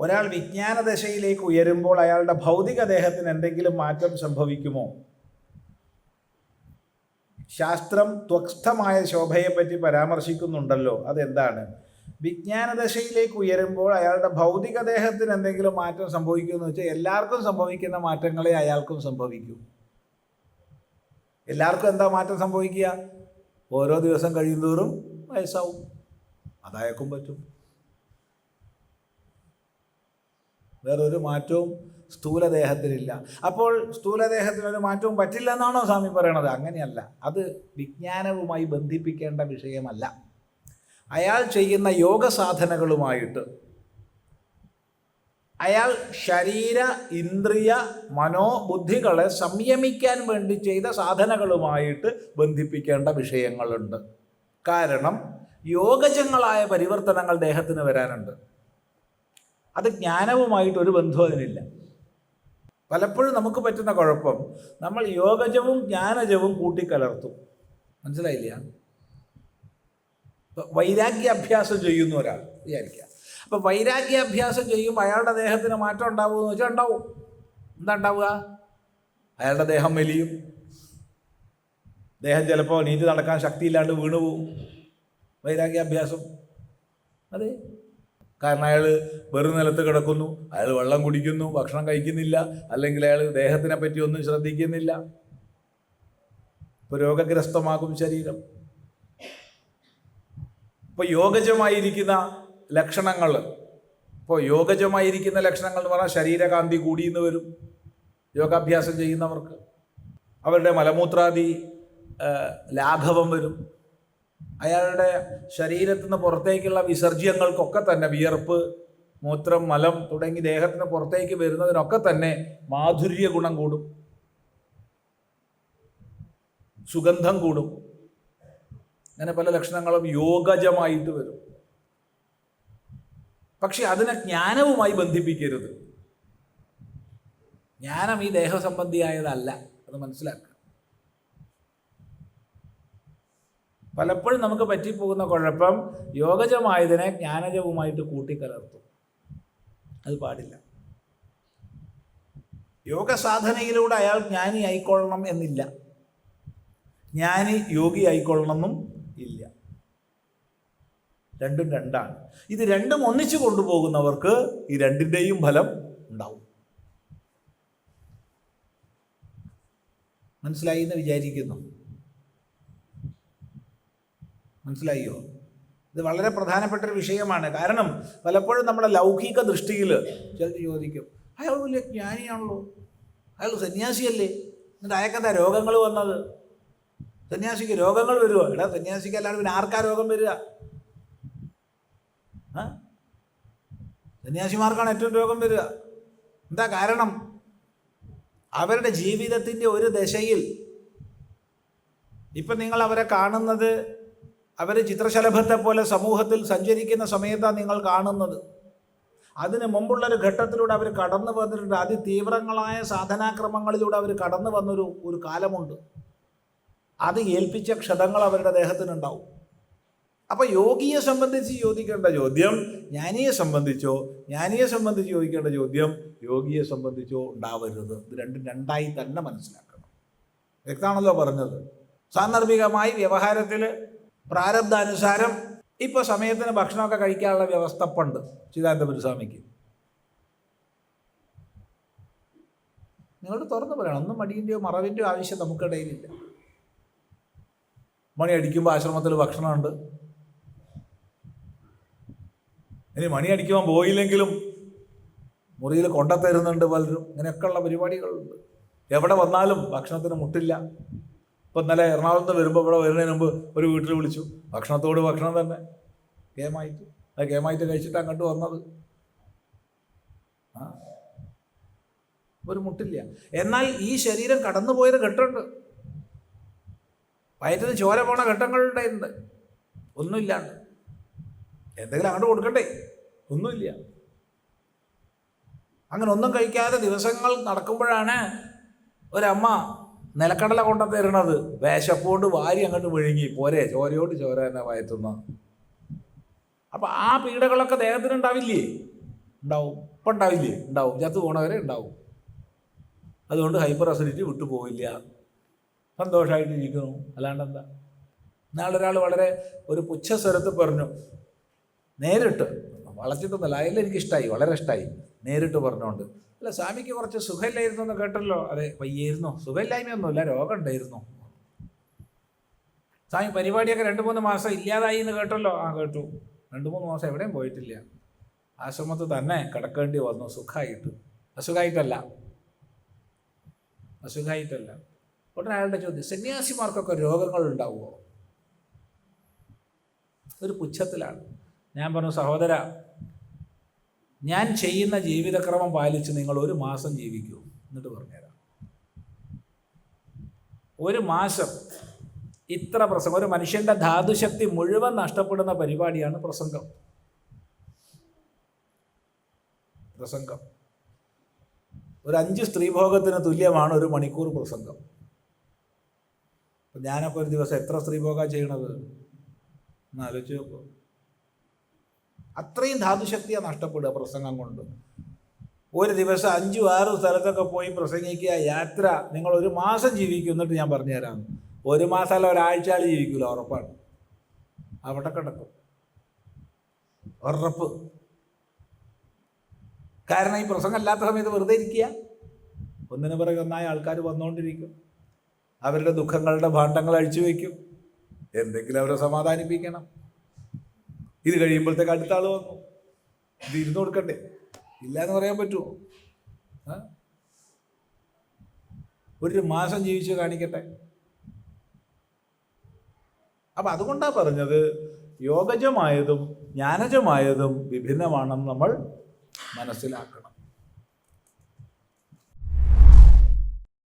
ഒരാൾ വിജ്ഞാനദശയിലേക്ക് ഉയരുമ്പോൾ അയാളുടെ ഭൗതിക ദേഹത്തിന് എന്തെങ്കിലും മാറ്റം സംഭവിക്കുമോ? ശാസ്ത്രം ത്വക്സ്ഥമായ ശോഭയെപ്പറ്റി പരാമർശിക്കുന്നുണ്ടല്ലോ. അതെന്താണ്? വിജ്ഞാനദശയിലേക്ക് ഉയരുമ്പോൾ അയാളുടെ ഭൗതിക ദേഹത്തിന് എന്തെങ്കിലും മാറ്റം സംഭവിക്കുമെന്ന് വെച്ചാൽ എല്ലാവർക്കും സംഭവിക്കുന്ന മാറ്റങ്ങളെ അയാൾക്കും സംഭവിക്കും. എല്ലാവർക്കും എന്താ മാറ്റം സംഭവിക്കുക? ഓരോ ദിവസം കഴിയുന്തോറും വയസ്സാവും. അതായക്കും പറ്റും. വേറൊരു മാറ്റവും സ്ഥൂലദേഹത്തിലില്ല. അപ്പോൾ സ്ഥൂലദേഹത്തിനൊരു മാറ്റവും പറ്റില്ല എന്നാണോ സ്വാമി പറയണത്? അങ്ങനെയല്ല. അത് വിജ്ഞാനവുമായി ബന്ധിപ്പിക്കേണ്ട വിഷയമല്ല. അയാൾ ചെയ്യുന്ന യോഗ സാധനകളുമായിട്ട് അയാൾ ശരീര ഇന്ദ്രിയ മനോബുദ്ധികളെ സംയമിക്കാൻ വേണ്ടി ചെയ്ത സാധനകളുമായിട്ട് ബന്ധിപ്പിക്കേണ്ട വിഷയങ്ങളുണ്ട്. കാരണം യോഗജങ്ങളായ പരിവർത്തനങ്ങൾ ദേഹത്തിന് വരാനുണ്ട്. അത് ജ്ഞാനവുമായിട്ട് ഒരു ബന്ധവും അതിനില്ല. പലപ്പോഴും നമുക്ക് പറ്റുന്ന കുഴപ്പം നമ്മൾ യോഗജവും ജ്ഞാനജവും കൂട്ടിക്കലർത്തും. മനസ്സിലായില്ല? വൈരാഗ്യാഭ്യാസം ചെയ്യുന്ന ഒരാൾ വിചാരിക്കുക. അപ്പോൾ വൈരാഗ്യാഭ്യാസം ചെയ്യുമ്പോൾ അയാളുടെ ദേഹത്തിന് മാറ്റം ഉണ്ടാവുമെന്ന് വെച്ചാൽ ഉണ്ടാവും. എന്താ ഉണ്ടാവുക? അയാളുടെ ദേഹം വലിയും ദേഹം ചിലപ്പോൾ നീറ്റ് നടക്കാൻ ശക്തിയില്ലാണ്ട് വീണു പോവും വൈരാഗ്യാഭ്യാസം. അതെ. കാരണം അയാൾ വെറും നിലത്ത് കിടക്കുന്നു അയാൾ വെള്ളം കുടിക്കുന്നു ഭക്ഷണം കഴിക്കുന്നില്ല അല്ലെങ്കിൽ അയാൾ ദേഹത്തിനെ പറ്റി ഒന്നും ശ്രദ്ധിക്കുന്നില്ല. ഇപ്പോൾ രോഗഗ്രസ്തമാകും ശരീരം. ഇപ്പോൾ യോഗജമായിരിക്കുന്ന ലക്ഷണങ്ങൾ ഇപ്പോൾ യോഗജമായിരിക്കുന്ന ലക്ഷണങ്ങൾ എന്ന് പറഞ്ഞാൽ ശരീരകാന്തി കൂടിയെന്ന് വരും യോഗാഭ്യാസം ചെയ്യുന്നവർക്ക്. അവരുടെ മലമൂത്രാദി ലാഘവം വരും. അയാളുടെ ശരീരത്തിൽ നിന്ന് പുറത്തേക്കുള്ള വിസർജ്യങ്ങൾക്കൊക്കെ തന്നെ വിയർപ്പ് മൂത്രം മലം തുടങ്ങി ദേഹത്തിന് പുറത്തേക്ക് വരുന്നതിനൊക്കെ തന്നെ മാധുര്യ ഗുണം കൂടും. സുഗന്ധം കൂടും. അങ്ങനെ പല ലക്ഷണങ്ങളും യോഗജമായിട്ട് വരും. പക്ഷെ അതിനെ ജ്ഞാനവുമായി ബന്ധിപ്പിക്കരുത്. ജ്ഞാനം ഈ ദേഹസംബന്ധിയായതല്ല അത് മനസ്സിലാക്കുക. പലപ്പോഴും നമുക്ക് പറ്റിപ്പോകുന്ന കുഴപ്പം യോഗജമായതിനെ ജ്ഞാനജവുമായിട്ട് കൂട്ടിക്കലർത്തും. അത് പാടില്ല. യോഗ സാധനയിലൂടെ അയാൾ ജ്ഞാനി ആയിക്കൊള്ളണം എന്നില്ല. ജ്ഞാനി യോഗി ആയിക്കൊള്ളണമെന്നും ഇല്ല. രണ്ടും രണ്ടാണ്. ഇത് രണ്ടും ഒന്നിച്ചു കൊണ്ടുപോകുന്നവർക്ക് ഈ രണ്ടിന്റെയും ഫലം ഉണ്ടാവും. മനസ്സിലായി എന്ന് വിചാരിക്കുന്നു. മനസ്സിലായോ? ഇത് വളരെ പ്രധാനപ്പെട്ട ഒരു വിഷയമാണ്. കാരണം പലപ്പോഴും നമ്മുടെ ലൗകിക ദൃഷ്ടിയിൽ ചിലർ ചോദിക്കും അയാൾ വലിയ ജ്ഞാനിയാണല്ലോ. അയാൾ സന്യാസിയല്ലേ? എന്നിട്ട് അയാൾക്കെന്താ രോഗങ്ങൾ വന്നത്? സന്യാസിക്ക് രോഗങ്ങൾ വരുമോ എടാ സന്യാസിക്ക് അല്ലാണ്ട് പിന്നെ ആർക്കാ രോഗം വരിക? സന്യാസിമാർക്കാണ് ഏറ്റവും രോഗം വരിക. എന്താ കാരണം? അവരുടെ ജീവിതത്തിന്റെ ഒരു ദശയിൽ ഇപ്പം നിങ്ങൾ അവരെ കാണുന്നത് അവർ ചിത്രശലഭത്തെ പോലെ സമൂഹത്തിൽ സഞ്ചരിക്കുന്ന സമയത്താണ് നിങ്ങൾ കാണുന്നത്. അതിന് മുമ്പുള്ളൊരു ഘട്ടത്തിലൂടെ അവർ കടന്നു വന്നിട്ടുണ്ട്. അതിതീവ്രങ്ങളായ സാധനാക്രമങ്ങളിലൂടെ അവർ കടന്നു വന്നൊരു ഒരു കാലമുണ്ട്. അത് ഏൽപ്പിച്ച ക്ഷതങ്ങൾ അവരുടെ ദേഹത്തിനുണ്ടാവും. അപ്പോൾ യോഗിയെ സംബന്ധിച്ച് ചോദിക്കേണ്ട ചോദ്യം ജ്ഞാനിയെ സംബന്ധിച്ചോ ജ്ഞാനിയെ സംബന്ധിച്ച് ചോദിക്കേണ്ട ചോദ്യം യോഗിയെ സംബന്ധിച്ചോ ഉണ്ടാവരുത്. ഇത് രണ്ടും രണ്ടായി തന്നെ മനസ്സിലാക്കണം. വ്യക്തമാണല്ലോ പറഞ്ഞത്. സാന്ദർഭികമായി വ്യവഹാരത്തിൽ പ്രാരബ്ധാനുസാരം ഇപ്പോൾ സമയത്തിന് ഭക്ഷണമൊക്കെ കഴിക്കാനുള്ള വ്യവസ്ഥ പണ്ട് ചിദാനന്ദപുര സ്വാമിക്ക് നിങ്ങളോട് തുറന്നു പറയണം. ഒന്നും മടിയന്റെയോ മറവിന്റെയോ ആവശ്യം നമുക്കിടയിലില്ല മണി അടിക്കുമ്പോൾ ആശ്രമത്തിൽ ഭക്ഷണമുണ്ട്. ഇനി മണി അടിക്കുമ്പോൾ പോയില്ലെങ്കിലും മുറിയിൽ കൊണ്ടത്തരുന്നുണ്ട് പലരും. ഇങ്ങനെയൊക്കെയുള്ള പരിപാടികളുണ്ട്. എവിടെ വന്നാലും ഭക്ഷണത്തിന് മുട്ടില്ല. ഇപ്പം ഇന്നലെ എറണാകുളത്ത് വരുമ്പോൾ ഇവിടെ വരുന്നതിന് മുമ്പ് ഒരു വീട്ടിൽ വിളിച്ചു. ഭക്ഷണത്തോട് ഭക്ഷണം തന്നെ. കേമായിട്ട് അത് കേമായിട്ട് കഴിച്ചിട്ട് അങ്ങോട്ട് വന്നത്. ആ. ഒരു മുട്ടില്ല. എന്നാൽ ഈ ശരീരം കടന്നു പോയത് ഘട്ടമുണ്ട്. വയറ്റിന് ചോര പോണ ഘട്ടങ്ങളുണ്ടായിട്ടുണ്ട് ഒന്നുമില്ലാണ്ട്. എന്തെങ്കിലും അങ്ങോട്ട് കൊടുക്കണ്ടേ? ഒന്നുമില്ല. അങ്ങനെ ഒന്നും കഴിക്കാതെ ദിവസങ്ങൾ നടക്കുമ്പോഴാണ് ഒരമ്മ നിലക്കടല കൊണ്ട തരണത്. വേശപ്പോണ്ട് വാരി അങ്ങോട്ട് വിഴുങ്ങി. പോരെ ചോരയോട് ചോര തന്നെ വയറ്റുന്ന. അപ്പം ആ പീഡകളൊക്കെ ദേഹത്തിന് ഉണ്ടാവില്ലേ? ഉണ്ടാവും. ഇപ്പം ഉണ്ടാവില്ലേ? ഉണ്ടാവും. ചത്തു പോണവരെ ഉണ്ടാവും. അതുകൊണ്ട് ഹൈപ്പർ അസിഡിറ്റി വിട്ടു പോവില്ല. സന്തോഷമായിട്ട് സന്തോഷമായിട്ടിരിക്കുന്നു അല്ലാണ്ട് എന്താ? നാളെ ഒരാൾ വളരെ ഒരു പുച്ഛസ്വരത്ത് പറഞ്ഞു. നേരിട്ട് വളച്ചിട്ടൊന്നുമല്ല. അതിൽ എനിക്ക് ഇഷ്ടമായി വളരെ ഇഷ്ടമായി നേരിട്ട് പറഞ്ഞുകൊണ്ട്. അല്ല സ്വാമിക്ക് കുറച്ച് സുഖമില്ലായിരുന്നു എന്ന് കേട്ടല്ലോ. അതെ വയ്യായിരുന്നു? സുഖമില്ലായ്മയൊന്നുമില്ല രോഗം ഉണ്ടായിരുന്നു സ്വാമി പരിപാടിയൊക്കെ രണ്ട് മൂന്ന് മാസം ഇല്ലാതായി എന്ന് കേട്ടല്ലോ. ആ കേട്ടു. രണ്ട് മൂന്ന് മാസം എവിടെയും പോയിട്ടില്ല. ആശ്രമത്തിൽ തന്നെ കിടക്കേണ്ടി വന്നു സുഖമായിട്ട്. അസുഖമായിട്ടല്ല. അസുഖമായിട്ടല്ല. ഉടനെ അയാളുടെ ചോദ്യം സന്യാസിമാർക്കൊക്കെ രോഗങ്ങൾ ഉണ്ടാവുമോ? ഒരു പുച്ഛത്തിലാണ്. ഞാൻ പറഞ്ഞു സഹോദര ഞാൻ ചെയ്യുന്ന ജീവിതക്രമം പാലിച്ച് നിങ്ങൾ ഒരു മാസം ജീവിക്കൂ. എന്നിട്ട് പറഞ്ഞുതരാം ഒരു മാസം ഇത്ര പ്രസംഗം. ഒരു മനുഷ്യന്റെ ധാതുശക്തി മുഴുവൻ നഷ്ടപ്പെടുന്ന പരിപാടിയാണ് പ്രസംഗം. പ്രസംഗം. ഒരു അഞ്ച് സ്ത്രീഭോഗത്തിന് തുല്യമാണ് ഒരു മണിക്കൂർ പ്രസംഗം. ഞാനപ്പോൾ ഒരു ദിവസം എത്ര സ്ത്രീഭോഗമാണ് ചെയ്യണത്? ഒന്ന് ആലോചിച്ച് നോക്കൂ. അത്രയും ധാതുശക്തിയാണ് നഷ്ടപ്പെടുക പ്രസംഗം കൊണ്ട്. ഒരു ദിവസം അഞ്ചു ആറ് സ്ഥലത്തൊക്കെ പോയി പ്രസംഗിക്കുക യാത്ര നിങ്ങൾ ഒരു മാസം ജീവിക്കും എന്നിട്ട് ഞാൻ പറഞ്ഞുതരാം. ഒരു മാസം അല്ല മാസമല്ല ആൾ ജീവിക്കില്ല ഉറപ്പാണ്. അവിടെ കിടക്കും. ഉറപ്പ്. കാരണം ഈ പ്രസംഗം അല്ലാത്ത സമയത്ത് വെറുതെ ഇരിക്കുക. ഒന്നിനു പിറകെ ഒന്നായ ആൾക്കാർ വന്നുകൊണ്ടിരിക്കും. അവരുടെ ദുഃഖങ്ങളുടെ ഭാണ്ഡങ്ങൾ അഴിച്ചു വയ്ക്കും എന്തെങ്കിലും അവരെ സമാധാനിപ്പിക്കണം. ഇത് കഴിയുമ്പോഴത്തേക്ക് അടുത്ത ആൾ വന്നു. ഇത് ഇരുന്ന് കൊടുക്കണ്ടേ? ഇല്ല എന്ന് പറയാൻ പറ്റുമോ ഒരു മാസം ജീവിച്ച് കാണിക്കട്ടെ. അപ്പം അതുകൊണ്ടാണ് പറഞ്ഞത് യോഗജമായതും ജ്ഞാനജമായതും വിഭിന്നമാണെന്ന് നമ്മൾ മനസ്സിലാക്കണം.